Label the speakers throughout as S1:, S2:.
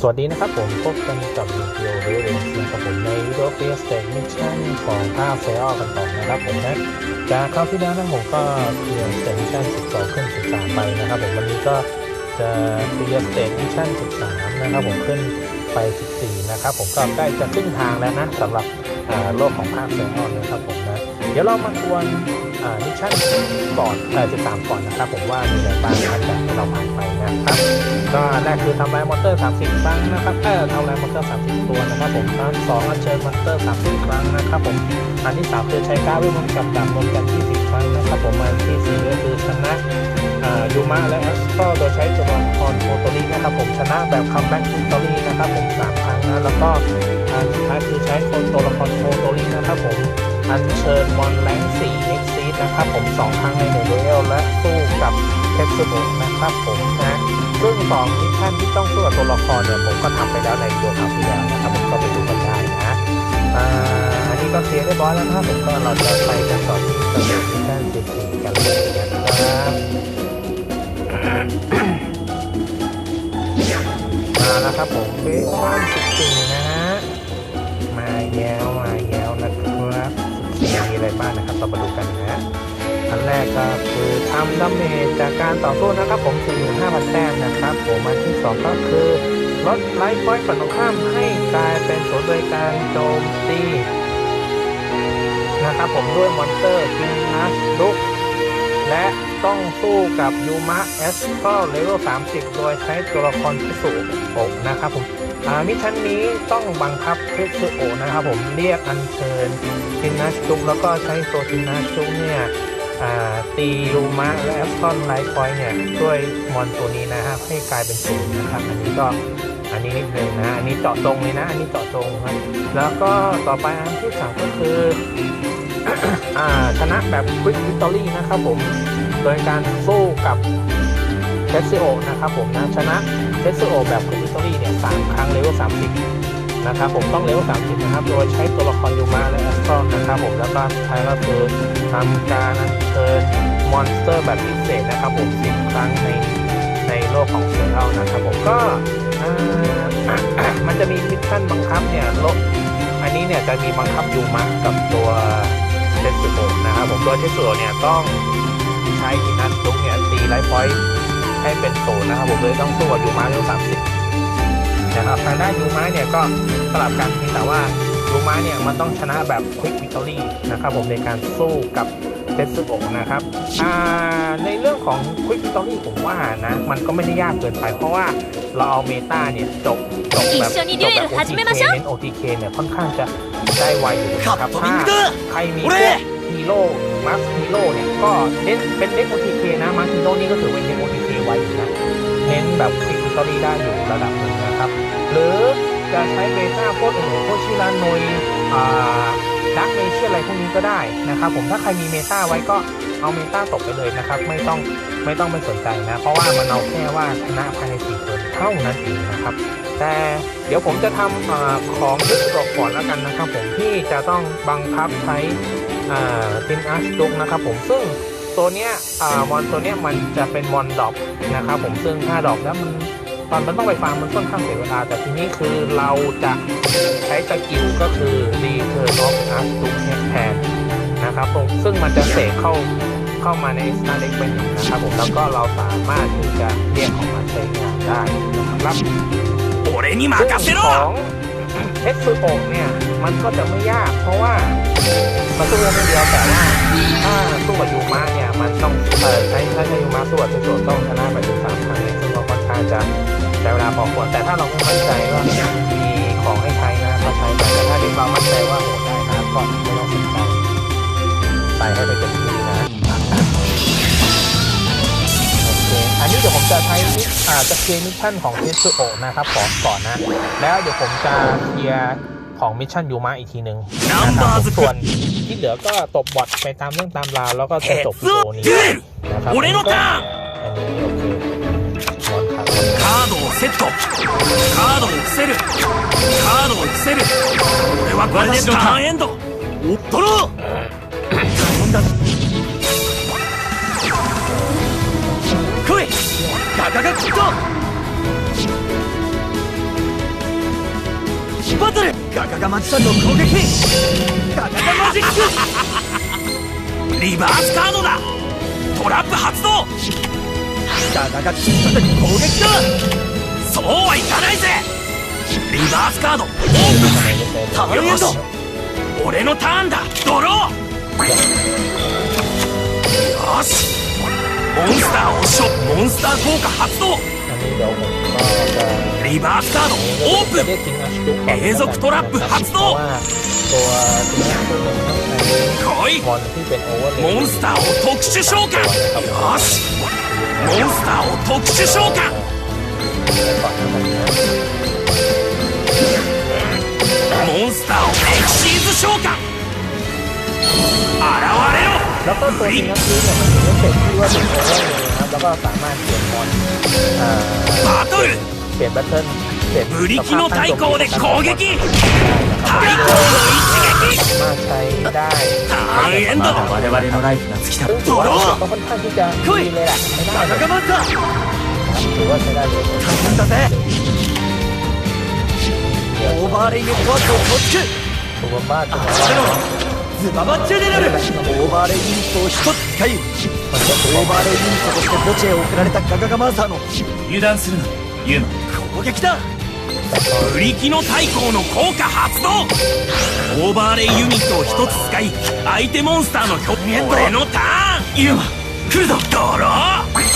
S1: สวัสดีนะครับผมพบกันกับวิดีโอเรนซิงกับผมในวิดีโอเฟสเตมิชชั่นของภาคเซอลกันต่อนะครับผมนะจากคราวที่แล้วนะผมก็เคลียร์สเตมิชชั่น12 ขึ้น 13 ไปนะครับผมวันนี้ก็จะเคลียร์สเตมิชชั่น13 นะครับผมขึ้นไป 14 นะครับผมก็ใกล้จะครึ่งทางแล้วนะสำหรับโลกของภาคเซอลนะครับผมนะเดี๋ยวเรามาทวน มิชชั่นก่อนเอ่อ13ก่อนนะครับ ผมว่ามีอะไรบ้างนะครับที่เราผ่านไปนะครับ ก็แรกคือทำลายมอเตอร์ 30 ครั้งนะครับเออทำลายมอเตอร์ 30 ตัวนะครับ ผมอันสองอัญเชิญมอเตอร์ 30 ครั้งนะครับ ผมอันที่สามคือใช้ก้าร์ดเวทมนต์กับดาบรวมกัน20 ครั้งนะครับผมอันที่สี่ก็คือชนะยูมะและแอสโตโดยใช้ตัวละครโมโตรีนะครับผมชนะแบบคัมแบ็กทูตอรี่นะครับผมสามครั้งนะแล้วก็อันสุดท้ายคือใช้คนตัวละครโมโตรีนะครับผมอัญเชิญมอนแรง4เอ็กซี นะครับผมสองครั้งในหนึ่งดูเอลและสู้กับเทสบุนะครับผมนะซึ่งสองมิชชั่นที่ต้องสู้กับตัวละครเนี่ยผมก็ทำไปแล้วในตัวคราวที่แล้วนะครับผมก็ไปดูกันได้นะอ่าอันนี้ก็เคลียร์ได้บร้อยแล้วนะครับผมก็เราจะไปกันต่อที่สเตจมิชชั่น14กันเลยนะครับมาแล้วครับผมมิชชั่น14นะฮะ เรามาดูกันนะ อันแรกก็คือทำดาเมจจากการต่อสู้นะครับผม 45,000แต้มนะครับ ผมอันที่ 2 ก็คือลดไลฟ์พอยต์ฝั่งตรงข้ามให้กลายเป็นศูนย์โดยการโจมตีนะครับผมด้วยมอนสเตอร์กินนัสลุกและต้องสู้กับยูมะเอสก็เลเวล30 โดยใช้ตัวละครพิสุโอกนะครับผม มิชชั่นนี้ต้องบังคับพิสุโอนะครับผมเรียกอัญเชิญทินนัสลุกแล้วก็ใช้ตัวทินนัสลุกเนี่ยตีลูมะและแอสตันไลท์พอยเนี่ยด้วยมอนตัวนี้นะครับให้กลายเป็นศูนย์นะครับ อันนี้ก็อันนี้นิดนึงนะอันนี้เจาะจงเลยนะ อันนี้เจาะจงครับแล้วก็ต่อไปอันที่สามก็คือชนะแบบควิกวิตอรี่นะครับผม โดยการสู้กับเทสซิโอนะครับผมนะชนะ สซิโอแบบควิวิตอรี่เนี่ยสามครั้งเลเวลสามสิบนะครับผมต้องเลเวล30นะครับ โดยใช้ตัวละครยูมาและแอสตรอนนะครับผมแล้วก็ท้ายก็คือทำการเชิญมอนสเตอร์แบบพิเศษนะครับผม10ครั้งในในโลกของเสือเอานะครับผมก็มันจะมีมิชชั่นบังคับเนี่ยลดอันนี้เนี่ยจะมีบังคับยูมากับตัวเทสโอนะครับผมโดยเทสโอเนี่ยต้องใช้อินัสลุกเนี่ยตีไลฟ์พอยต์ ให้เป็นศูนย์นะครับผมเลยต้องสู้กับยูมาเร็วสามสิบนะครับทางด้านยูมาเนี่ยก็สลับกันเพีแต่ว่ายูมาเนี่ยมันต้องชนะแบบควิกวิตอรี่นะครับผมในการสู้กับเซตสุโอนะครับในเรื่องของควิกวิตอรี่ผมว่านะมันก็ไม่ได้ยากเกินไป เพราะว่าเราเอาเมตาเนี่ยจบจบแบบจบแบบ
S2: โอ
S1: ที
S2: เคเป็น
S1: โอทีเคเนี่ยค่อนข้างจะได้ไวอยู่นะครับถ้าใครมีฮีโร่มาร์คฮีโร่เนี่ยก็เล่นเป็นเล็กโอทีเคนะมาร์คฮีโร่นี่ก็ถือเป็นเล็กโอที ไว้นะเน้นแบบคลิกตอรี่ได้อยู่ระดับหนึ่งนะครับ หรือจะใช้เบต้าพวกอื่นพวกชิรานอยดักเมเชียอะไรพวกนี้ก็ได้นะครับผมถ้าใครมีเมตาไว้ก็เอาเมตาตกไปเลยนะครับ ไม่ต้องไม่ต้องไปสนใจนะ เพราะว่ามันเอาแค่ว่าชนะภายในสี่เทิร์นเท่านั้นเองนะครับ แต่เดี๋ยวผมจะทำอของยึดกรอบก่อนแล้วกันนะครับ ผมที่จะต้องบังคับใช้ทินอาร์ชดุกนะครับ ผมซึ่ง ตัวเนี้ยอ่ามอนตัวเนี้ยมันจะเป็นมอนดอกนะครับผมซึ่งถ้าดอกแล้วมันตอนมันต้องไปฟาร์มมันค่อนข้างเสียเวลา แต่ทีนี้คือเราจะใช้สกิลก็คือรีเทอร์ล็อกอัพตุกแทนนะครับผมซึ่งมันจะเสกเข้าเข้ามาในสตาร์เล็กเป็นนะครับผมแล้วก็เราสามารถที่จะเรียกออกมาใช้งานได้นะครับผ
S3: ม
S1: ของ เอสซูโอกเนี่ยมันก็จะไม่ยาก เพราะว่ามันสู้กันไม่เดียวแต่ว่าถ้าสู้กับยูมะเนี่ยมันต้องใช้ถ้าใช้ยูมะสู้กับเทสโซต้องชนะไปถึงสามครั้งเนี่ยซึ่งก็ค่อนข้างจะใช้เวลาพอควรแต่ถ้าเราไม่มั่นใจว่ามีของให้ใช้นะก็ใช้ไปแต่ถ้าเด็กเรามั่นใจว่าโหได้นะก็ไม่ต้องสนใจใส่ให้ไปเต็มที่นะนนี้เดี๋ยวผมจะใช้มิชอ่าจะเคลียร์มิชชั่นของเทสโอนะครับขอก่อนนะ แล้วเดี๋ยวผมจะเคลียร์ของมิชชั่นยูมาอีกทีหนึ่งนะครับผมส่วนที่เหลือก็ตบบอทไปตามเรื่องตามราวแล้วก็จะจบวิดีโอนี้นะครับ
S3: 俺のターン
S1: อันนี้โอเคมอนครับ
S3: カードをセットカードを伏せるカードを伏せる俺はこれでターンエンドおっとろ 来いガガガキットバトルガガガマジさんの攻撃。ガガガマジック。リバースカードだ。トラップ発動。ガガガ金属攻撃だ。そうはいかないぜ。リバースカード。オープンターンエンド俺のターンだ。ドロー。よしモンスターをしょモンスター効果発動。リバースカードオープン。永続トラップ発動。来い。モンスターを特殊召喚。よし。モンスターを特殊召喚。モンスターをエクシーズ
S1: แล้วก็ตัวนี้นักซื้อเนี่ยมันมีเอฟเฟกต์ที่ว่าเป็นโอเวอร์เลยนะครับแล้วก็สามารถเปลี่ยนมอนอ่าเปลี่ยนบัตเทิลเปลี่ยน
S3: สภาพตั้งตัวได้นะครับ
S1: มาใช้ได้
S3: まだ
S2: 我々のライフが尽きた
S1: ซึ่งถือว่าก็ค่อนข้างที่จะดีเลยแหละใช้ได้เลย
S3: นะครับ
S1: ถือว่าใช้ได้เลย
S3: 大変だぜオーバーレイの怖さをこっ
S1: ちตัวบ้าตั
S3: วบ้า ズババチェネラルオーバーレイントを一つ使いオーバーレイントとして墓地へ送られたガガガマーサーの
S2: 油断するな。ユウマ
S3: 攻撃だ。ブリキの太抗の効果発動オーバーレイユニットを一つ使い相手モンスターの表面へのターンユウマ来るぞドローよ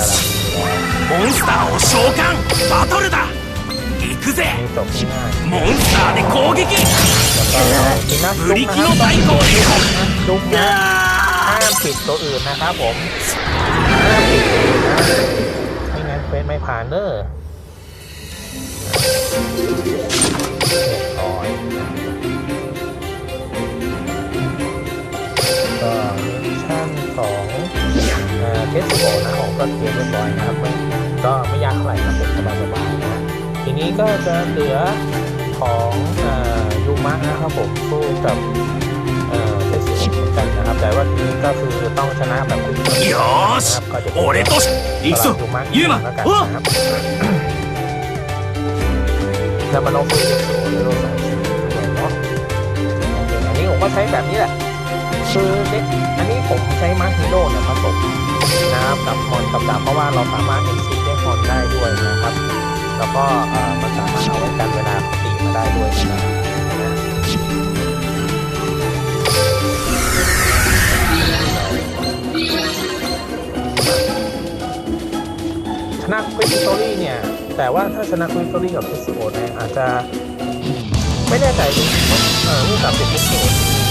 S3: しモンスターを召喚バトルだ。くぜ
S1: มีจบง่าย
S3: モンスターで攻撃
S1: แล้วก็มีนัก
S3: ブリキの対抗で
S1: ลุกนะห้ามผิดตัวอื่นนะครับผมห้ามผิดตัวอื่นนะไม่งั้นเฟซไม่ผ่านเนอร์เรียบร้อยก็มิชชั่นของเทสโกนะผมก็เคลียร์เรียบร้อยนะครับไม่ก็ไม่ยากเท่าไหร่ครับผมสบายๆ นี้ก็จะเหลือของยูมะนะครับผมสู้กับเทสิโอกันนะครับ แต่ว่าทีนี้ก็คือต้องชนะแบบคุณ
S3: นะครับ
S1: ก็จะ
S3: โอเรตส
S1: อีกสุ
S3: ดยูมะ
S1: แล้วกันนะครับจะมาลองคุยกันดูในโลกสายเนาะอันนี้ผมก็ใช้แบบนี้แหละคือเด็กอันนี้ผมใช้มาร์คฮีโร่นะครับผมนะครับกับมอนกับดาบเพราะว่าเราสามารถเอ็กซีได้มอนได้ด้วยนะครับ แล้วก็เออมันสามารถเอาไว้กันเวลาเขาตีมาได้ด้วยนะครับนะชนะควิกตอรี่เนี่ย แต่ว่าถ้าชนะควิกตอรี่กับเอสโอเนี่ยอาจจะไม่แน่ใจดูเออรูปแบบเป็นเอสโอ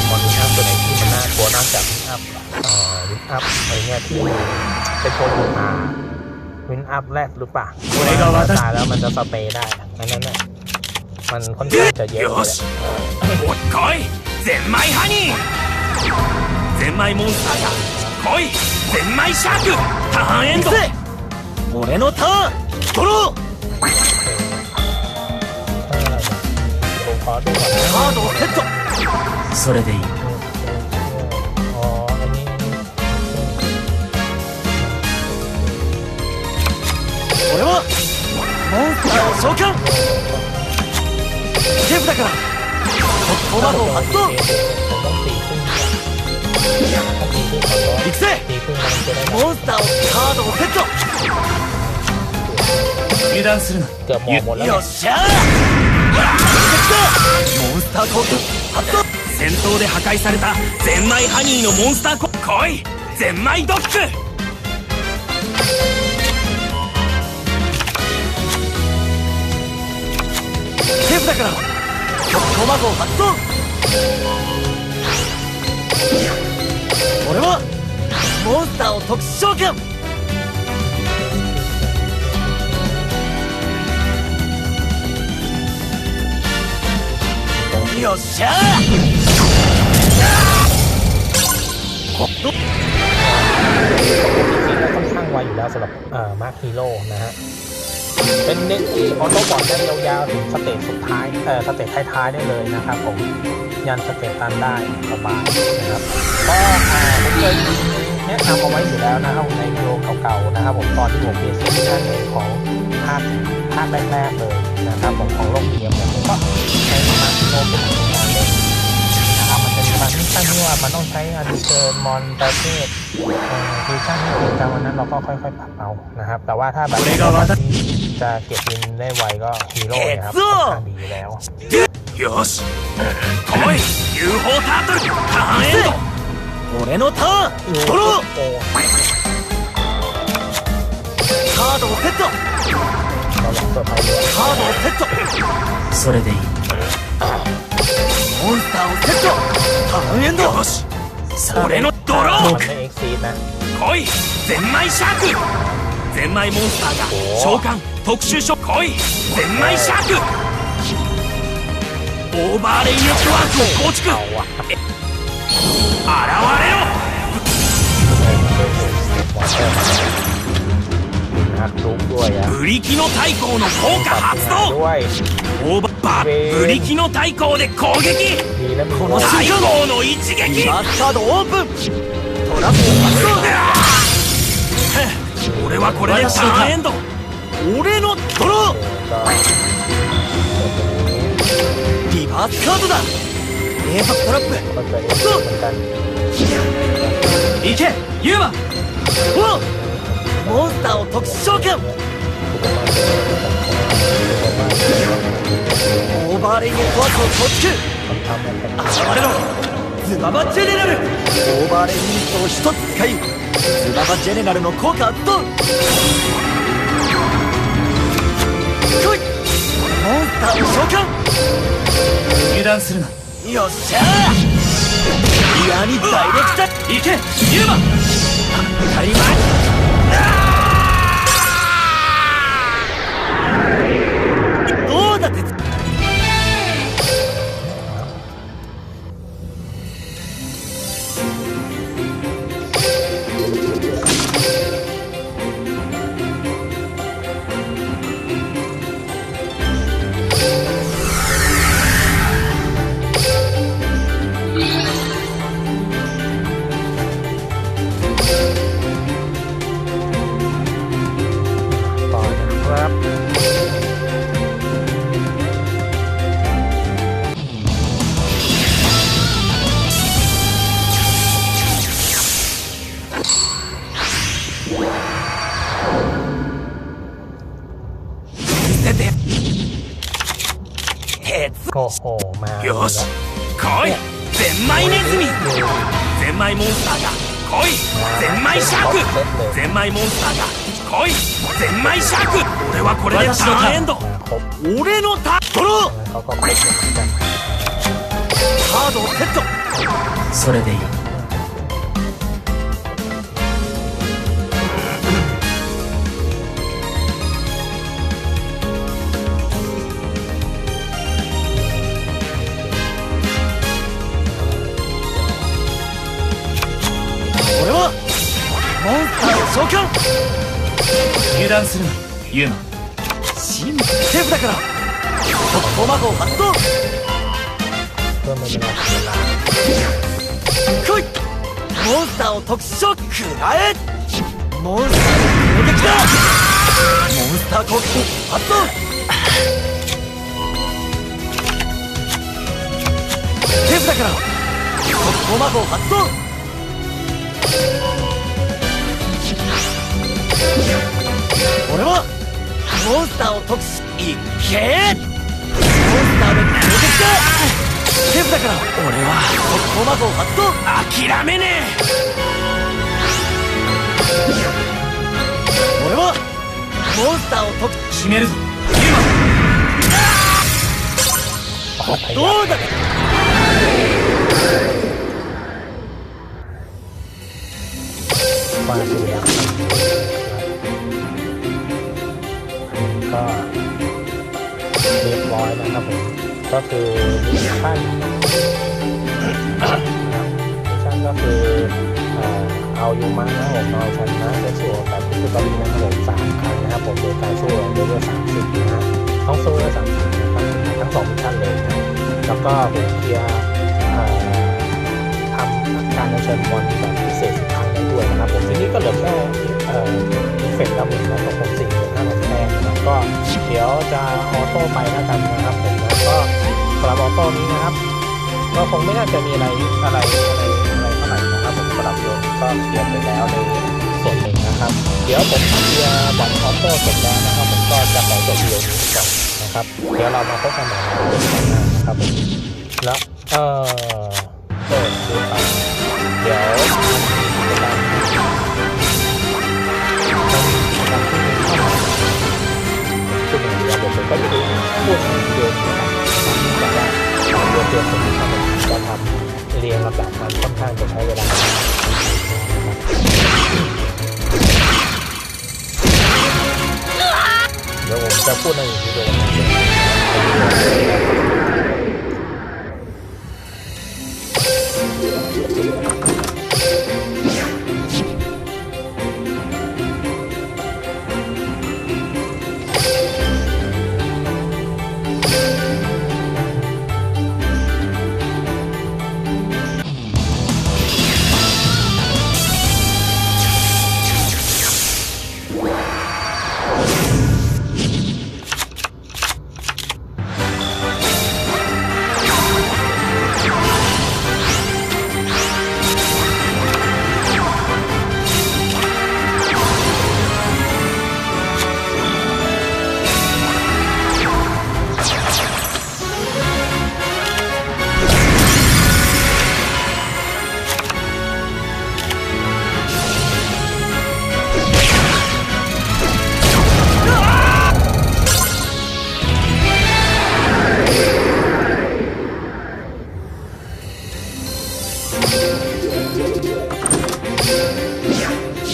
S1: มอนวินอัพตัวไหนที่มันน่ากลัวนอกจากวินอัพเอ่อวินอัพอะไรเงี้ยที่เป็นตัวหูอา วินอัพแรกหรือเปล่าตายแล้วมันจะสเปรย์ได้อันนั้นน่มันค่อนข้างจะเยอะเลย
S3: โอดคอยเซนไมฮันนี่เซนไมมอนสเตอร์คอยเซนไมชาร์กทหาร
S1: เอ็นโด俺のターンヒトロ
S3: カードをセット
S2: それでいい
S3: 召喚手札から。特攻ー発動行くぜ。モンスターをカードをセット
S2: 油断するな。
S3: よっしゃモンスター発動戦闘で破壊されたゼンマイハニーのモンスターこ来い。ゼンマイドッグ。だから突破魔法発動俺はモンスターを特殊召喚よっしゃー
S1: จริงๆแล้วค่อนข้างไวอยู่แล้วสำหรับเอ่อมาร์คฮีโร่นะฮะ เป็นเน็ตที่ออโต้บอทได้ยาวๆถึงสเตจสุดท้ายเอ่อสเตจท้ายๆได้เลยนะครับผมยันสเตจตันได้สบายนะครับก็อ่าผมเคยแนะนำเอาไว้อยู่แล้วนะครับในวิดีโอเก่าๆนะครับผมตอนที่ผมเปลี่ยนซีซั่นของไฮาคภาคแรกๆเลยนะครับผมของโลกเกมเนี่ยผมก็ใช้มาร์โนเป็นการเล่นนะครับมันจะมีบางมิชชั่นที่ว่ามันต้องใช้อันเชิญมอนประเภทเอ่อฟิวชั่นที่ถึงกันวันนั้นเราก็ค่อยๆปรับเอานะครับแต่ว่าถ้าแบบ จะเก็บวินได้ไวก็ฮีโร่เนี่ยครับค่อนข้างดีอยู่แล้ว
S3: よし来い UFO タートルターンエンド俺のターンドロー
S1: โอ้
S3: カードをセット
S1: เราหลังเปิดไปเลย
S3: カードをセット
S2: それでいい
S3: モンスターをセットターンエンドよし俺のドロ
S1: มัน
S3: ー
S1: ไม่เอ็กซีดนะ
S3: 来いゼンマイシャークゼンマイモンスターが召喚 特殊書来いゼンマイシャークオーバーレイネットワークを構築。現れ
S1: ろ。
S3: ブリキの太鼓の効果発動。オーバーブリキの太鼓で攻撃。この太鼓の一撃。
S4: マスタードオープントラップ発動
S3: 俺はこれでターンエンド。俺の
S4: 泥リバースカードだ。連ートラップ。
S3: 行け。ユーマ
S4: おモンスターを特殊召喚。オーバーレイントワークを構築現れろ。ズババジェネラル。オーバーレインミットを1つ使い。ズババジェネラルの効果ドン来いモンスターを召喚
S2: 油断するな。
S4: よっしゃ。ーリアにダイレクタ
S3: 行け。ユーマ。
S4: 当たり前
S1: ケツ
S3: よし来い。ゼンマイネズミ。ゼンマイモンスターが来い。ゼンマイシャーク。ゼンマイモンスターが来い。ゼンマイシャーク。俺はこれでターン。エンド。俺のタトドロー。
S4: カードをセット。
S2: それでいい。
S4: 召喚
S2: 油断するなユーマ。
S4: 新セーフだから。突破魔法発動。来い。モンスターを特殊ショックらえ。モンスターの攻撃だ。モンスター攻撃発動。セーフだから。突破魔法発動。モンスターを特殊いけ！モンスターで攻撃だ！セーフだから俺は発動
S3: 諦めねえ！
S4: 俺はモンスターを特殊
S2: 決めるぞ！
S4: どうだ？
S1: ก็เรียบร้อยนะครับผมก็คือมิชชั่นมิชชั่นก็คือเอ่อเอายูมานะครับผมเอาชนะเซซูกับพิตอรีนะครับผมสามครั้งนะครับผมโดยการสู้เลเวลสามสิบนะฮะต้องสู้เลเวลสามสิบนะครับทั้งสองมิชชั่นเลยนะแล้วก็ผมเคลียร์ทำการเชิญมอนแบบพิเศษสิบครั้งได้ด้วยนะครับผมทีนี้ก็เหลือแค่เอ่อเฟกดาเมแล้วของผมสี่หรือห้า ก็เดี๋ยวจะออโต้ไปแล้วกันนะครับผมแล้วก็สำหรับออโต้นี้นะครับ ก็คงไม่น่าจะมีอะไรอะไรอะไรอะไรเท่าไหร่นะครับผมสำหรับโยนก็เคลียร์ไปแล้วในส่วนหนึ่งนะครับ เดี๋ยวผมเคลียร์บอลออโต้เสร็จแล้วนะครับผมก็จะขอจบวิดีโอนี้ก่อนนะครับ เดี๋ยวเรามาพบกันใหม่ในวิดีโอหน้านะครับผมแล้วเออเออดูไปเดี๋ยว ก็จะดูพูดในวิดีโอนี้นะครับแต่ว่าเรื่องเดียวผมจะทำจะทำเรียงลำดับมันค่อนข้างจะใช้เวลาเดี๋ยวผมจะพูดในอีกวิดีโอ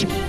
S1: Thank you.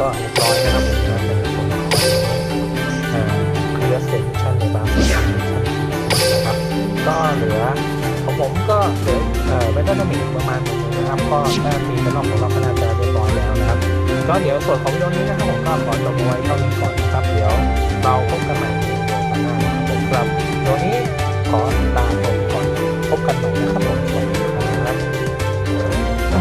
S1: ก็เรียบร้อยนะครับแล้วก็เป็นผลของเคลียร์สเตชันในบางส่วนนะครับ ก็เหลือของผมก็เหลือเวทเทอร์มิกประมาณนึงนะครับ ก็ถ้ามีกระนอกของเราขนาดจะเรียบร้อยแล้วนะครับ ก็เดี๋ยวส่วนของยนดีนี้นะครับผมก็ขอจบเไว้เท่านี้ก่อนนะครับ เดี๋ยวเราพบกันใหม่